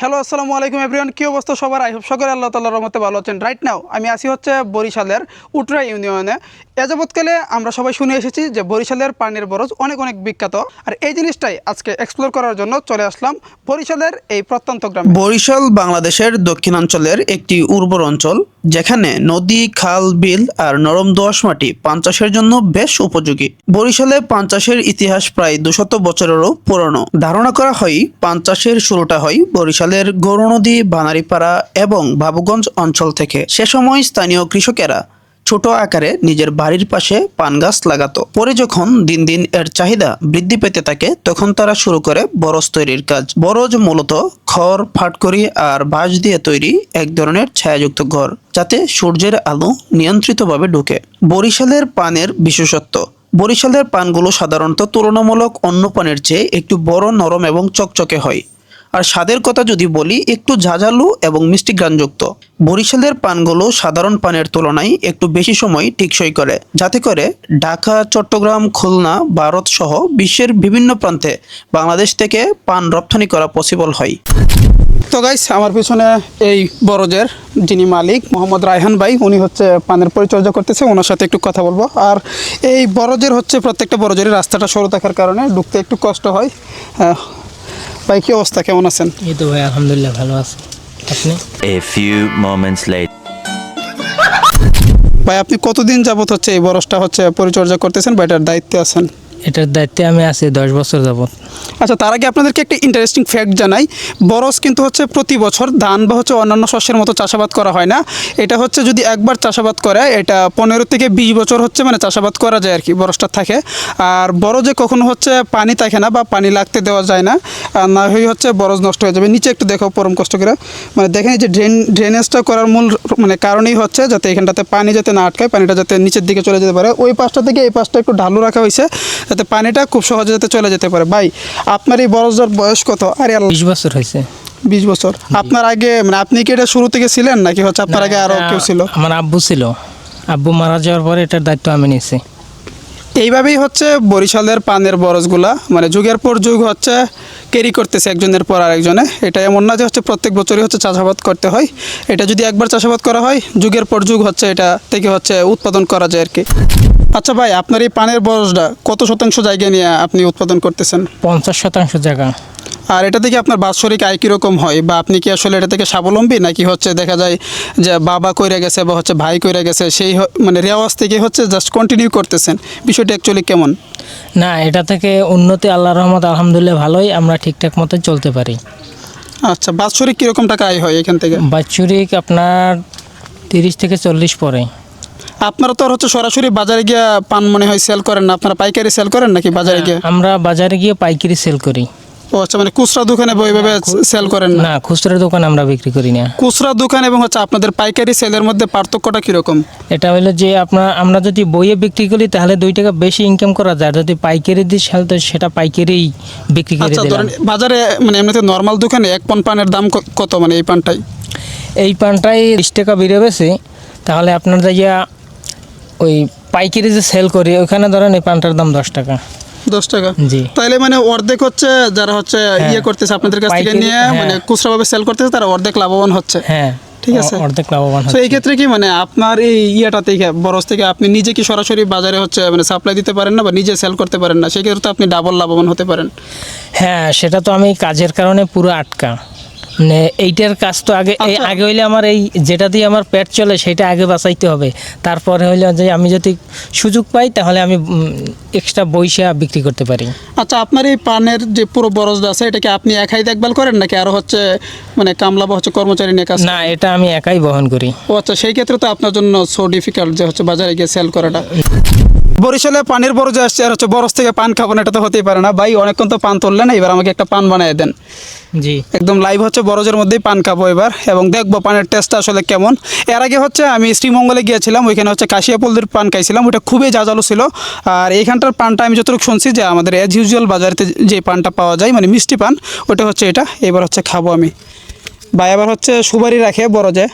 Hello, আসসালামু আলাইকুম everyone. কী অবস্থা সবার? আই হোপ সকলে আল্লাহ তাল্লাহ রহমতে ভালো আছেন। রাইট নাও আমি আসি হচ্ছে বরিশালের উটরা ইউনিয়নে। এ যাবৎকালে আমরা সবাই শুনে এসেছি যে বরিশালের পানির বরজ অনেক অনেক বিখ্যাত। আর এই জিনিসটাই আজকে এক্সপ্লোর করার জন্য চলে আসলাম বরিশালের এই প্রত্যন্ত গ্রাম। বরিশাল বাংলাদেশের দক্ষিণাঞ্চলের একটি উর্বর অঞ্চল। যেখানে নদী, খাল, বিল আর নরম দোয়াশ মাটি পান চাষের জন্য বেশ উপযোগী। বরিশালে পান চাষের ইতিহাস প্রায় দুশত বছরেরও পুরনো। ধারণা করা হয় পান চাষের শুরুটা হয় বরিশালের গৌরনদী, বানারীপাড়া এবং বাবুগঞ্জ অঞ্চল থেকে। সে সময় স্থানীয় কৃষকেরা ছোট আকারে নিজের বাড়ির পাশে পান গাছ লাগাতো। পরে যখন দিন দিন এর চাহিদা বৃদ্ধি পেতে থাকে, তখন তারা শুরু করে বরজ তৈরির কাজ। বরজ মূলত খড়, ফাটকড়ি আর বাঁশ দিয়ে তৈরি এক ধরনের ছায়াযুক্ত ঘর, যাতে সূর্যের আলো নিয়ন্ত্রিতভাবে ঢুকে। বরিশালের পানের বিশেষত্ব। বরিশালের পানগুলো সাধারণত তুলনামূলক অন্য পানের চেয়ে একটু বড়, নরম এবং চকচকে হয়। আর স্বাদের কথা যদি বলি, একটু ঝাঁঝালু এবং মিষ্টি গ্রানযুক্ত। বরিশালের পানগুলো সাধারণ পানের তুলনায় একটু বেশি সময় টিকসই করে। যাতে করে ঢাকা, চট্টগ্রাম, খুলনা, ভারত সহ বিশ্বের বিভিন্ন প্রান্তে বাংলাদেশ থেকে পান রপ্তানি করা পসিবল হয়। তো গাইস আমার পিছনে এই বরজের যিনি মালিক, মোহাম্মদ রায়হান ভাই, উনি হচ্ছে পানের পরিচর্যা করতেছে, ওনার সাথে একটু কথা বলব। আর এই বরজের হচ্ছে প্রত্যেকটা বরজের রাস্তাটা সরু থাকার কারণে ঢুকতে একটু কষ্ট হয়। ভাই কি অবস্থা? কেমন আছেন? এই তো ভাই আলহামদুলিল্লাহ ভালো আছি। আপনি? এ ফিউ মোমেন্টস লেট ভাই আপনি কতদিন যাবত হচ্ছে এই বরসটা হচ্ছে পরিচর্যা করতেছেন বা এটার দায়িত্বে আছেন? এটার দায়িত্বে আমি আছি দশ বছর যাবত আচ্ছা তার আগে আপনাদেরকে একটা ইন্টারেস্টিং ফ্যাক্ট জানাই। বরস কিন্তু হচ্ছে প্রতি বছর ধান বা হচ্ছে অন্যান্য শস্যের মতো চাষাবাদ করা হয় না। এটা হচ্ছে যদি একবার চাষাবাদ করে, এটা পনেরো থেকে বিশ বছর হচ্ছে মানে চাষাবাদ করা যায় আর কি বরজটা থাকে। আর বরজে কখনো হচ্ছে পানি থাকে না বা পানি লাগতে দেওয়া যায় না না হয়ে হচ্ছে বরজ নষ্ট হয়ে যাবে। নিচে একটু দেখো পরম কষ্ট করে। মানে দেখেন যে ড্রেন ড্রেনেজটা করার মূল মানে কারণেই হচ্ছে যাতে এখানটাতে পানি যাতে না আটকায়, পানিটা যাতে নিচের দিকে চলে যেতে পারে। ওই পাশটা থেকে এই পাশটা একটু ঢালু রাখা হয়েছে, যাতে পানিটা খুব সহজে যাতে চলে যেতে পারে। ভাই আপনার এই বরজদার বয়স কত? আরে বিশ বছর হয়েছে। বিশ বছর। আপনার আগে মানে আপনি কি এটা শুরু থেকে ছিলেন নাকি হচ্ছে আপনার আগে আরও কেউ ছিল? আমার আব্বু ছিল। আব্বু মারা যাওয়ার পরে এটার দায়িত্ব আমি নিয়েছি। এইভাবেই হচ্ছে বরিশালের পানের বরজগুলা মানে যুগের পর যুগ হচ্ছে ক্যারি করতেছে একজনের পর আরেকজনে। এটা এমন না যে হচ্ছে প্রত্যেক বছরই হচ্ছে চাষাবাদ করতে হয়। এটা যদি একবার চাষাবাদ করা হয় যুগের পর যুগ হচ্ছে এটা থেকে হচ্ছে উৎপাদন করা যায় আর কি। আচ্ছা ভাই আপনার এই পানের বরজটা কত শতাংশ জায়গা নিয়ে আপনি উৎপাদন করতেছেন? পঞ্চাশ শতাংশ জায়গা। আর এটা থেকে আপনার বাৎসরিক আয় কীরকম হয়? বা আপনি কি আসলে এটা থেকে স্বাবলম্বী? নাকি হচ্ছে দেখা যায় যে বাবা কইরে গেছে বা হচ্ছে ভাই কইরে গেছে সেই মানে রেওয়াজ থেকে হচ্ছে জাস্ট কন্টিনিউ করতেছেন? বিষয়টা অ্যাকচুয়ালি কেমন? না এটা থেকে উন্নতি আল্লাহ রহমত আলহামদুলিল্লাহ ভালোই আমরা ঠিকঠাক মতো চলতে পারি। আচ্ছা বাৎসরিক কীরকম টাকা আয় হয় এখান থেকে? বাৎসরিক আপনার তিরিশ থেকে চল্লিশ পরে। আপনারা তো আর হচ্ছে সরাসরি বাজারে গিয়ে পান মনে হয় সেল করেন না। আপনারা পাইকারি সেল করেন নাকি বাজারে গিয়ে? আমরা বাজারে গিয়ে পাইকারি সেল করি। ও আচ্ছা মানে খুচরা দোকানে ওইভাবে সেল করেন না? খুচরা দোকান আমরা বিক্রি করি না। খুচরা দোকান এবং হচ্ছে আপনাদের পাইকারি সেলের মধ্যে পার্থক্যটা কীরকম? এটা হলো যে আপনার আমরা যদি বইয়ে বিক্রি করি তাহলে দুই টাকা বেশি ইনকাম করা যায়। যদি পাইকারি দিই তাহলে তো সেটা পাইকারি বিক্রি করে আচ্ছা দিলাম। বাজারে মানে এমনিতে নর্মাল দোকানে এক পন পানের দাম কত মানে এই পানটাই? এই পানটাই বিশ টাকা বেড়ে গেছে তাহলে আপনার যাইয়া ওই পাইকারি যে সেল করি ওখানে ধরেন এই পানটার দাম দশ টাকা। দশ টাকা? জি। তাইলে মানে অর্ধেক হচ্ছে যারা হচ্ছে ইয়ে করতেছে আপনাদের কাছ থেকে নিয়ে হ্যাঁ। মানে খুচরাভাবে সেল করতেছে তারা অর্ধেক লাভবান হচ্ছে। হ্যাঁ ঠিক আছে। অর্ধেক লাভবান তো এই ক্ষেত্রে কি মানে আপনার এই ইয়েটা থেকে বরস থেকে আপনি নিজে কি সরাসরি বাজারে হচ্ছে মানে সাপ্লাই দিতে পারেন না বা নিজে সেল করতে পারেন না? সেই ক্ষেত্রে তো আপনি ডাবল লাভবান হতে পারেন। হ্যাঁ সেটা তো আমি কাজের কারণে পুরো আটকা। এইটার কাজ তো আগে এই আচ্ছা। আগে হইলে আমার এই যেটা দিয়ে আমার পেট চলে সেটা আগে বাঁচাইতে হবে। তারপরে হইলে যে আমি যদি সুযোগ পাই তাহলে আমি এক্সট্রা বইসা বিক্রি করতে পারি। আচ্ছা আপনার এই পানের যে পুরো বরজটা আছে এটাকে আপনি একাই দেখভাল করেন নাকি আরও হচ্ছে মানে কামলা বা হচ্ছে কর্মচারী নিয়ে কাজ না এটা আমি একাই বহন করি। ও আচ্ছা সেই ক্ষেত্রে তো আপনার জন্য সো ডিফিকাল্ট যে হচ্ছে বাজারে গিয়ে সেল করাটা। বরিশালে পানির বরজে আসছে আর হচ্ছে বরজ থেকে পান খাব না এটা তো হতেই পারে না। ভাই অনেকক্ষণ তো পান তুললেন এবার আমাকে একটা পান বানিয়ে দেন। জি। একদম লাইভ হচ্ছে বরজের মধ্যেই পান খাব এবার এবং দেখব পানের টেস্টটা আসলে কেমন। এর আগে হচ্ছে আমি শ্রীমঙ্গলে গিয়েছিলাম ওইখানে হচ্ছে কাশিয়াপলদের পান খাইছিলাম ওটা খুবই জাজালো ছিল। আর এইখানটার পানটা আমি যতটুকু শুনছি যে আমাদের অ্যাজ ইউজুয়াল বাজারেতে যে পানটা পাওয়া যায় মানে মিষ্টি পান ওটা হচ্ছে এটা এবার হচ্ছে খাব আমি। ভাই আবার হচ্ছে সুপারি রাখে বড়জে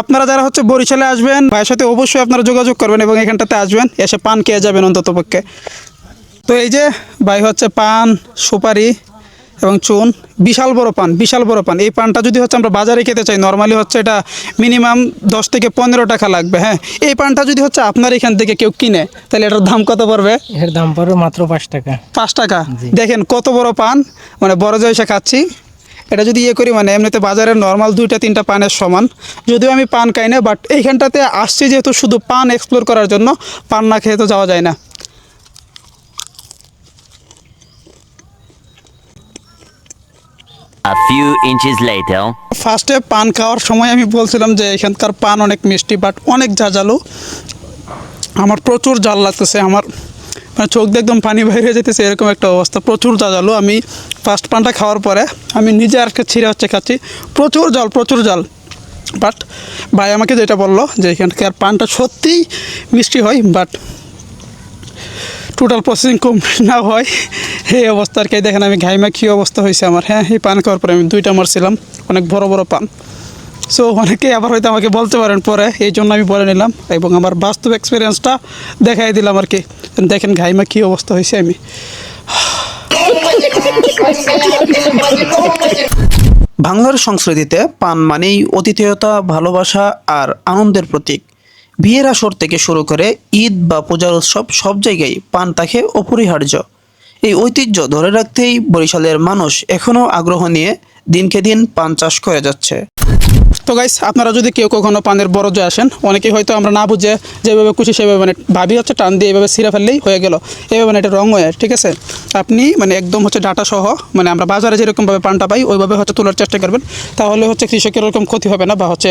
আপনারা যারা হচ্ছে বরিশালে আসবেন ভাইয়ের সাথে অবশ্যই আপনারা যোগাযোগ করবেন এবং এখানটাতে আসবেন এসে পান খেয়ে যাবেন অন্তত পক্ষে। তো এই যে ভাই হচ্ছে পান সুপারি এবং চুন বিশাল বড় পান বিশাল বড় পান। এই পানটা যদি হচ্ছে আমরা বাজারে খেতে চাই নর্মালি হচ্ছে এটা মিনিমাম দশ থেকে পনেরো টাকা লাগবে হ্যাঁ। এই পানটা যদি হচ্ছে আপনার এখান থেকে কেউ কিনে তাহলে এটার দাম কত পড়বে? এর দাম পড়বে মাত্র পাঁচ টাকা। পাঁচ টাকা। দেখেন কত বড় পান মানে বড় জয়সা খাচ্ছি। এটা যদি ইয়ে করি মানে এমনিতে বাজারের নর্মাল দুইটা তিনটা পানের সমান। যদিও আমি পান খাই না বাট এইখানটাতে আসছি যেহেতু শুধু পান এক্সপ্লোর করার জন্য পান না খেয়ে তো যাওয়া যায় না। A few inches later. ফার্স্টে পান খাওয়ার সময় আমি বলছিলাম যে এখানকার পান অনেক মিষ্টি বাট অনেক ঝাঁঝালো। আমার প্রচুর জাল লাগতেছে আমার মানে চোখ দিয়ে একদম পানি বাইরে যেতেছে, এরকম একটা অবস্থা। প্রচুর জাজালো আমি ফার্স্ট পানটা খাওয়ার পরে, আমি নিজে আর ছিঁড়ে হচ্ছে খাচ্ছি। প্রচুর জল প্রচুর জল। বাট ভাই আমাকে যেটা বলল যে এখানকার পানটা সত্যিই মিষ্টি হয় বাট টোটাল প্রসেসিং কম না হয়। এই অবস্থা আর কি দেখেন আমি ঘাইমা কী অবস্থা হয়েছে আমার। হ্যাঁ এই পান খাওয়ার পরে আমি দুইটা মারছিলাম, অনেক বড় বড় পান। সো অনেকে আবার হয়তো আমাকে বলতে পারেন পরে, এই জন্য আমি বলে নিলাম এবং আমার বাস্তব এক্সপিরিয়েন্সটা দেখাই দিলাম আর কি। দেখেন ঘাইমা কী অবস্থা হয়েছে আমি। বাংলার সংস্কৃতিতে পান মানেই অতিথেয়তা, ভালোবাসা আর আনন্দের প্রতীক। বিয়ের আসর থেকে শুরু করে ঈদ বা পূজার উৎসব সব জায়গায় পান তাকে অপরিহার্য। এই ঐতিহ্য ধরে রাখতেই বরিশালের মানুষ এখনও আগ্রহ নিয়ে দিনকে দিন পান চাষ করে যাচ্ছে। তো গাইস আপনারা যদি কেউ কখনো পানের বরজে আসেন, অনেকেই হয়তো আমরা না বুঝে যেভাবে খুশি সেভাবে মানে ভাবি হচ্ছে, টান দিয়ে এভাবে সিরা ফেললেই হয়ে গেল। এভাবে মানে এটা রং হয়ে, ঠিক আছে? আপনি মানে একদম হচ্ছে ডাটা সহ মানে আমরা বাজারে যেরকমভাবে পানটা পাই, ওইভাবে হচ্ছে তোলার চেষ্টা করবেন। তাহলে হচ্ছে কৃষকের এরকম ক্ষতি হবে না, বা হচ্ছে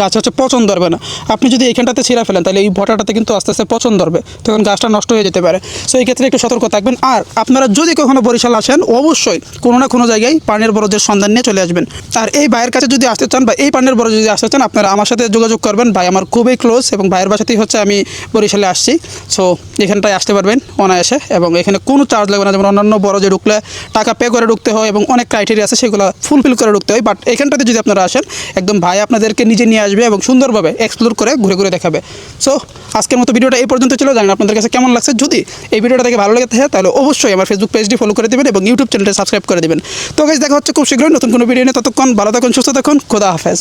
গাছ হচ্ছে পচন ধরবে না। আপনি যদি এইখানটাতে ছিঁড়া ফেলেন, তাহলে এই ভটাটাতে কিন্তু আস্তে আস্তে পচন ধরবে, তখন গাছটা নষ্ট হয়ে যেতে পারে। সো এই ক্ষেত্রে একটু সতর্ক থাকবেন। আর আপনারা যদি কখনো বরিশাল আসেন, অবশ্যই কোনো না কোনো জায়গায় পানের বরজের সন্ধান নিয়ে চলে আসবেন। আর এই ভাইয়ের কাছে যদি আসতে চান, বা এই পানের বরজ যদি আসতে চান, আপনারা আমার সাথে যোগাযোগ করবেন। ভাই আমার খুবই ক্লোজ এবং ভাইয়ের বাসাতেই হচ্ছে আমি বরিশালে আসছি। সো এখানটায় আসতে পারবেন অনায়াসে এবং এখানে কোনো চার্জ লাগবে না। যেমন অন্যান্য বড় যে ঢুকলে টাকা পে করে ঢুকতে হয় এবং অনেক ক্রাইটেরিয়া আছে, সেগুলো ফুলফিল করে ঢুকতে হয়। বাট এখানটাতে যদি আপনারা আসেন, একদম ভাই আপনাদেরকে নিজে নিয়ে আসবে এবং সুন্দরভাবে এক্সপ্লোর করে ঘুরে ঘুরে দেখাবে। সো আজকের মতো ভিডিওটা এই পর্যন্ত ছিল। জানেন আপনাদের কাছে কেমন লাগছে। যদি এই ভিডিওটা থেকে ভালো লেগে থাকে, তাহলে অবশ্যই আমার ফেসবুক পেজটি ফলো করে দেবেন এবং ইউটিউব চ্যানেলটা সাবস্ক্রাইব করে দেবেন। তো গাইজ দেখা হচ্ছে খুব শীঘ্রই নতুন কোনো ভিডিও নিয়ে। ততক্ষণ ভালো থাকুন, সুস্থ থাকুন, খোদা হাফেজ।